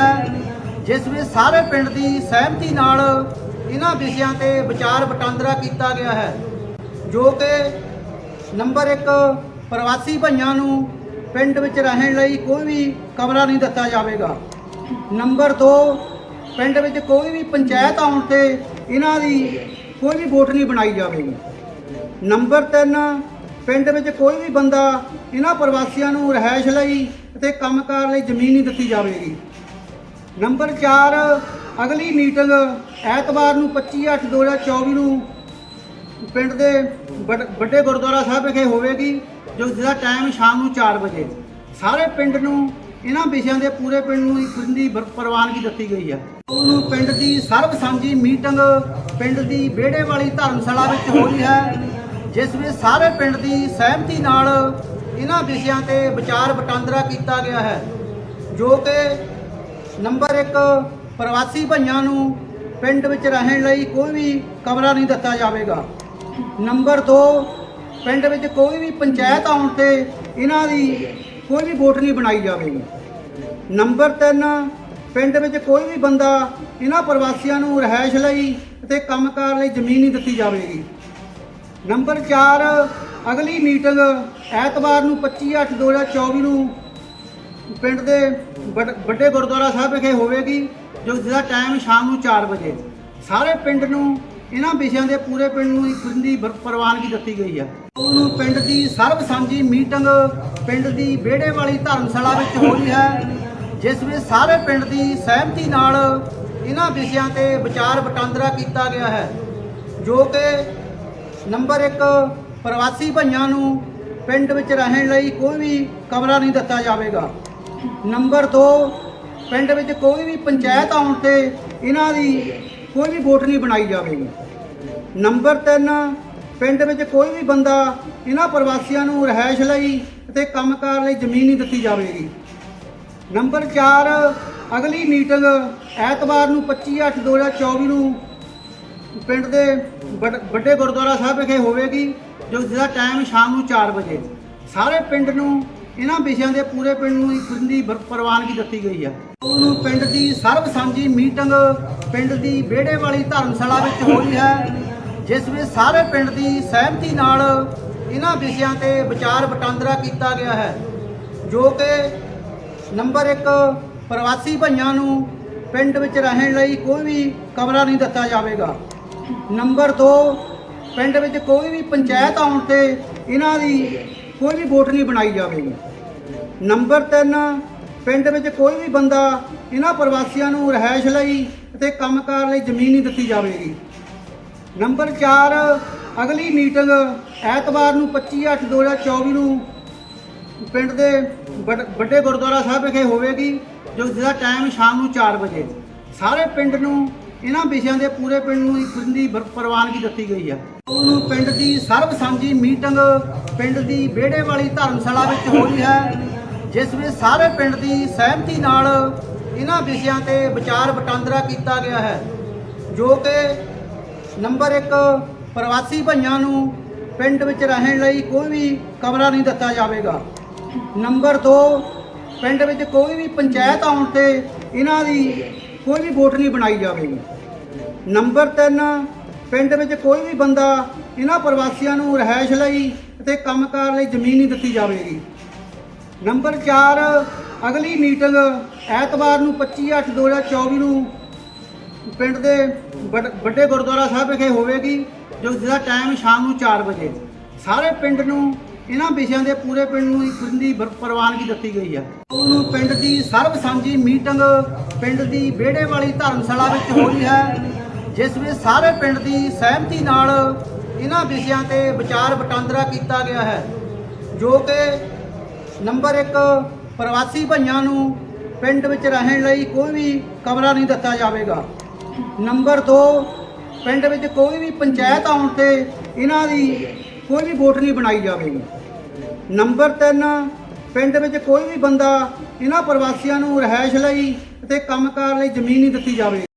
ਹੈ, ਜਿਸ ਵਿੱਚ ਸਾਰੇ ਪਿੰਡ ਦੀ ਸਹਿਮਤੀ ਨਾਲ ਇਹਨਾਂ ਵਿਸ਼ਿਆਂ ਤੇ ਵਿਚਾਰ ਵਟਾਂਦਰਾ ਕੀਤਾ ਗਿਆ ਹੈ, ਜੋ ਕਿ ਨੰਬਰ 1 ਪ੍ਰਵਾਸੀ ਭਈਆਂ ਨੂੰ ਪਿੰਡ ਵਿੱਚ ਰਹਿਣ ਲਈ ਕੋਈ ਵੀ ਕਮਰਾ ਨਹੀਂ ਦਿੱਤਾ ਜਾਵੇਗਾ। ਨੰਬਰ 2 ਪਿੰਡ ਵਿੱਚ ਕੋਈ ਵੀ ਪੰਚਾਇਤ ਆਉਣ ਤੇ ਇਹਨਾਂ ਦੀ ਕੋਈ ਵੀ ਵੋਟ ਨਹੀਂ ਬਣਾਈ ਜਾਵੇਗੀ। ਨੰਬਰ 3 ਪਿੰਡ ਵਿੱਚ ਕੋਈ ਵੀ ਬੰਦਾ ਇਹਨਾਂ ਪ੍ਰਵਾਸੀਆਂ ਨੂੰ ਰਹਿائش ਲਈ ਤੇ ਕੰਮਕਾਰ ਲਈ ਜ਼ਮੀਨ ਨਹੀਂ ਦਿੱਤੀ ਜਾਵੇਗੀ। ਨੰਬਰ 4 ਅਗਲੀ ਮੀਟਿੰਗ ਐਤਵਾਰ ਨੂੰ 25/8/2024 ਨੂੰ ਪਿੰਡ ਦੇ ਵੱਡ- ਵੱਡੇ ਗੁਰਦੁਆਰਾ ਸਾਹਿਬ ਵਿਖੇ ਹੋਵੇਗੀ, ਜੋ ਜਿਹਦਾ ਟਾਈਮ ਸ਼ਾਮ ਨੂੰ 4 ਵਜੇ। ਸਾਰੇ ਪਿੰਡ ਨੂੰ, ਇਹਨਾਂ ਵਿਸ਼ਿਆਂ ਦੇ ਪੂਰੇ ਪਿੰਡ ਨੂੰ ਇੱਕ ਦੀ ਪ੍ਰਵਾਨਗੀ ਦਿੱਤੀ ਗਈ ਹੈ। ਉਹਨੂੰ ਪਿੰਡ ਦੀ ਸਰਬ ਸਾਂਝੀ ਮੀਟਿੰਗ ਪਿੰਡ ਦੀ ਵਿਹੜੇ ਵਾਲੀ ਧਰਮਸ਼ਾਲਾ ਵਿੱਚ ਹੋਈ ਹੈ, ਜਿਸ ਵਿੱਚ ਸਾਰੇ ਪਿੰਡ ਦੀ ਸਹਿਮਤੀ ਨਾਲ ਇਹਨਾਂ ਵਿਸ਼ਿਆਂ ਤੇ ਵਿਚਾਰ ਵਟਾਂਦਰਾ ਕੀਤਾ ਗਿਆ ਹੈ, ਜੋ ਕਿ ਨੰਬਰ 1 ਪ੍ਰਵਾਸੀ ਭਾਈਆਂ ਨੂੰ ਪਿੰਡ ਵਿੱਚ ਰਹਿਣ ਲਈ ਕੋਈ ਵੀ ਕਮਰਾ ਨਹੀਂ ਦਿੱਤਾ ਜਾਵੇਗਾ। ਨੰਬਰ 2 ਪਿੰਡ ਵਿੱਚ ਕੋਈ ਵੀ ਪੰਚਾਇਤ ਆਉਣ ਤੇ ਇਹਨਾਂ ਦੀ ਕੋਈ ਵੀ ਵੋਟ ਨਹੀਂ ਬਣਾਈ ਜਾਵੇਗੀ। ਨੰਬਰ 3 ਪਿੰਡ ਵਿੱਚ ਕੋਈ ਵੀ ਬੰਦਾ ਇਹਨਾਂ ਪ੍ਰਵਾਸੀਆਂ ਨੂੰ ਰਹਿائش ਲਈ ਅਤੇ ਕੰਮਕਾਰ ਲਈ ਜ਼ਮੀਨ ਨਹੀਂ ਦਿੱਤੀ ਜਾਵੇਗੀ। ਨੰਬਰ 4 ਅਗਲੀ ਮੀਟਿੰਗ ਐਤਵਾਰ ਨੂੰ 25/8/2024 ਨੂੰ ਪਿੰਡ ਦੇ ਵੱਡ- ਵੱਡੇ ਗੁਰਦੁਆਰਾ ਸਾਹਿਬ ਵਿਖੇ ਹੋਵੇਗੀ, ਜੋ ਜਿਹਦਾ ਟਾਈਮ ਸ਼ਾਮ ਨੂੰ 4 ਵਜੇ। ਸਾਰੇ ਪਿੰਡ ਨੂੰ, ਇਹਨਾਂ ਵਿਸ਼ਿਆਂ ਦੇ ਪੂਰੇ ਪਿੰਡ ਨੂੰ ਇੱਕ ਦੀ ਵਰ- ਪ੍ਰਵਾਨਗੀ ਦਿੱਤੀ ਗਈ ਹੈ। ਉਹਨੂੰ ਪਿੰਡ ਦੀ ਸਰਬ ਸਾਂਝੀ ਮੀਟਿੰਗ ਪਿੰਡ ਦੀ ਵਿਹੜੇ ਵਾਲੀ ਧਰਮਸ਼ਾਲਾ ਵਿੱਚ ਹੋਈ ਹੈ, ਜਿਸ ਵਿੱਚ ਸਾਰੇ ਪਿੰਡ ਦੀ ਸਹਿਮਤੀ ਨਾਲ ਇਹਨਾਂ ਵਿਸ਼ਿਆਂ ਤੇ ਵਿਚਾਰ ਵਟਾਂਦਰਾ ਕੀਤਾ ਗਿਆ ਹੈ, ਜੋ ਕਿ ਨੰਬਰ 1 ਪ੍ਰਵਾਸੀ ਭਾਈਆਂ ਨੂੰ ਪਿੰਡ ਵਿੱਚ ਰਹਿਣ ਲਈ ਕੋਈ ਵੀ ਕਮਰਾ ਨਹੀਂ ਦਿੱਤਾ ਜਾਵੇਗਾ। ਨੰਬਰ 2 ਪਿੰਡ ਵਿੱਚ ਕੋਈ ਵੀ ਪੰਚਾਇਤ ਆਉਣ ਤੇ ਇਹਨਾਂ ਦੀ ਕੋਈ ਵੀ ਵੋਟ ਨਹੀਂ ਬਣਾਈ ਜਾਵੇਗੀ। ਨੰਬਰ 3 ਪਿੰਡ ਵਿੱਚ ਕੋਈ ਵੀ ਬੰਦਾ ਇਹਨਾਂ ਪ੍ਰਵਾਸੀਆਂ ਨੂੰ ਰਹਿائش ਲਈ ਅਤੇ ਕੰਮਕਾਰ ਲਈ ਜ਼ਮੀਨ ਨਹੀਂ ਦਿੱਤੀ ਜਾਵੇਗੀ। ਨੰਬਰ 4 ਅਗਲੀ ਮੀਟਿੰਗ ਐਤਵਾਰ ਨੂੰ 25/8/2024 ਨੂੰ ਪਿੰਡ ਦੇ ਵੱਡੇ ਗੁਰਦੁਆਰਾ ਸਾਹਿਬ ਵਿਖੇ ਹੋਵੇਗੀ, ਜੋ ਜਿਹਦਾ ਟਾਈਮ ਸ਼ਾਮ ਨੂੰ 4 ਵਜੇ। ਸਾਰੇ ਪਿੰਡ ਨੂੰ ਇਹਨਾਂ ਵਿਸ਼ਿਆਂ ਦੇ ਪੂਰੇ ਪਿੰਡ ਨੂੰ ਇੱਕ ਦੀ ਪ੍ਰਵਾਨਗੀ ਦਿੱਤੀ ਗਈ ਹੈ। ਉਹਨੂੰ ਪਿੰਡ ਦੀ ਸਰਬ ਸਾਂਝੀ ਮੀਟਿੰਗ ਪਿੰਡ ਦੀ ਵਿਹੜੇ ਵਾਲੀ ਧਰਮਸ਼ਾਲਾ ਵਿੱਚ ਹੋਈ ਹੈ, ਜਿਸ ਵਿੱਚ ਸਾਰੇ ਪਿੰਡ ਦੀ ਸਹਿਮਤੀ ਨਾਲ ਇਹਨਾਂ ਵਿਸ਼ਿਆਂ ਤੇ ਵਿਚਾਰ ਵਟਾਂਦਰਾ ਕੀਤਾ ਗਿਆ ਹੈ, ਜੋ ਕਿ ਨੰਬਰ 1 ਪ੍ਰਵਾਸੀ ਭਾਈਆਂ ਨੂੰ ਪਿੰਡ ਵਿੱਚ ਰਹਿਣ ਲਈ ਕੋਈ ਵੀ ਕਮਰਾ ਨਹੀਂ ਦਿੱਤਾ ਜਾਵੇਗਾ। ਨੰਬਰ 2 ਪਿੰਡ ਵਿੱਚ ਕੋਈ ਵੀ ਪੰਚਾਇਤ ਆਉਣ ਤੇ ਇਹਨਾਂ ਦੀ ਕੋਈ ਵੀ ਵੋਟ ਨਹੀਂ ਬਣਾਈ ਜਾਵੇਗੀ। ਨੰਬਰ 3 ਪਿੰਡ ਵਿੱਚ ਕੋਈ ਵੀ ਬੰਦਾ ਇਹਨਾਂ ਪ੍ਰਵਾਸੀਆਂ ਨੂੰ ਰਹਿائش ਲਈ ਅਤੇ ਕੰਮਕਾਰ ਲਈ ਜ਼ਮੀਨ ਨਹੀਂ ਦਿੱਤੀ ਜਾਵੇਗੀ। ਨੰਬਰ 4 ਅਗਲੀ ਮੀਟਿੰਗ ਐਤਵਾਰ ਨੂੰ 25/8/2024 ਨੂੰ ਪਿੰਡ ਦੇ ਵੱਡੇ ਗੁਰਦੁਆਰਾ ਸਾਹਿਬ ਵਿਖੇ ਹੋਵੇਗੀ, ਜੋ ਜਿਹਦਾ ਟਾਈਮ ਸ਼ਾਮ ਨੂੰ 4 ਵਜੇ। ਸਾਰੇ ਪਿੰਡ ਨੂੰ ਇਹਨਾਂ ਵਿਸ਼ਿਆਂ ਦੇ ਪੂਰੇ ਪਿੰਡ ਨੂੰ ਇੱਕ ਦੀ ਪ੍ਰਵਾਨਗੀ ਦਿੱਤੀ ਗਈ ਹੈ ਉਹਨੂੰ ਪਿੰਡ ਦੀ ਸਰਬ ਸਾਂਝੀ ਮੀਟਿੰਗ ਪਿੰਡ ਦੀ ਵਿਹੜੇ ਵਾਲੀ ਧਰਮਸ਼ਾਲਾ ਵਿੱਚ ਹੋਈ ਹੈ, ਜਿਸ ਵਿੱਚ ਸਾਰੇ ਪਿੰਡ ਦੀ ਸਹਿਮਤੀ ਨਾਲ ਇਹਨਾਂ ਵਿਸ਼ਿਆਂ ਤੇ ਵਿਚਾਰ ਵਟਾਂਦਰਾ ਕੀਤਾ ਗਿਆ ਹੈ, ਜੋ ਕਿ ਨੰਬਰ 1 ਪ੍ਰਵਾਸੀ ਭਈਆਂ ਨੂੰ ਪਿੰਡ ਵਿੱਚ ਰਹਿਣ ਲਈ ਕੋਈ ਵੀ ਕਮਰਾ ਨਹੀਂ ਦਿੱਤਾ ਜਾਵੇਗਾ। ਨੰਬਰ 2 ਪਿੰਡ ਵਿੱਚ ਕੋਈ ਵੀ ਪੰਚਾਇਤ ਆਉਣ ਤੇ ਇਹਨਾਂ ਦੀ ਕੋਈ ਵੀ ਵੋਟ ਨਹੀਂ ਬਣਾਈ ਜਾਵੇਗੀ। ਨੰਬਰ 3 ਪਿੰਡ ਵਿੱਚ ਕੋਈ ਵੀ ਬੰਦਾ ਇਹਨਾਂ ਪ੍ਰਵਾਸੀਆਂ ਨੂੰ ਰਹਿائش ਲਈ ਅਤੇ ਕੰਮਕਾਰ ਲਈ ਜ਼ਮੀਨ ਨਹੀਂ ਦਿੱਤੀ ਜਾਵੇਗੀ। ਨੰਬਰ 4 ਅਗਲੀ ਮੀਟਿੰਗ ਐਤਵਾਰ ਨੂੰ 25/8/2024 ਨੂੰ ਪਿੰਡ ਦੇ ਵੱਡੇ ਗੁਰਦੁਆਰਾ ਸਾਹਿਬ ਵਿਖੇ ਹੋਵੇਗੀ, ਜੋ ਜਿਹੜਾ ਟਾਈਮ ਸ਼ਾਮ ਨੂੰ 4 ਵਜੇ। ਸਾਰੇ ਪਿੰਡ ਨੂੰ ਇਹਨਾਂ ਵਿਸ਼ਿਆਂ ਦੇ ਪੂਰੇ ਪਿੰਡ ਨੂੰ ਇੱਕ ਦੀ ਪ੍ਰਵਾਨਗੀ ਦਿੱਤੀ ਗਈ ਹੈ। ਉਹਨੂੰ ਪਿੰਡ ਦੀ ਸਰਬ ਸਾਂਝੀ ਮੀਟਿੰਗ ਪਿੰਡ ਦੀ ਵਿਹੜੇ ਵਾਲੀ ਧਰਮਸ਼ਾਲਾ ਵਿੱਚ ਹੋਈ ਹੈ, ਜਿਸ ਵਿੱਚ ਸਾਰੇ ਪਿੰਡ ਦੀ ਸਹਿਮਤੀ ਨਾਲ ਇਹਨਾਂ ਵਿਸ਼ਿਆਂ ਤੇ ਵਿਚਾਰ ਵਟਾਂਦਰਾ ਕੀਤਾ ਗਿਆ ਹੈ, ਜੋ ਕਿ ਨੰਬਰ 1 ਪ੍ਰਵਾਸੀ ਭਾਈਆਂ ਨੂੰ ਪਿੰਡ ਵਿੱਚ ਰਹਿਣ ਲਈ ਕੋਈ ਵੀ ਕਮਰਾ ਨਹੀਂ ਦਿੱਤਾ ਜਾਵੇਗਾ। ਨੰਬਰ 2 ਪਿੰਡ ਵਿੱਚ ਕੋਈ ਵੀ ਪੰਚਾਇਤ ਆਉਣ ਤੇ ਇਹਨਾਂ ਦੀ ਕੋਈ ਵੀ ਵੋਟ ਨਹੀਂ ਬਣਾਈ ਜਾਵੇਗੀ। ਨੰਬਰ 3 ਪਿੰਡ ਵਿੱਚ ਕੋਈ ਵੀ ਬੰਦਾ ਇਹਨਾਂ ਪ੍ਰਵਾਸੀਆਂ ਨੂੰ ਰਹਿائش ਲਈ ਅਤੇ ਕੰਮਕਾਰ ਲਈ ਜ਼ਮੀਨ ਨਹੀਂ ਦਿੱਤੀ ਜਾਵੇ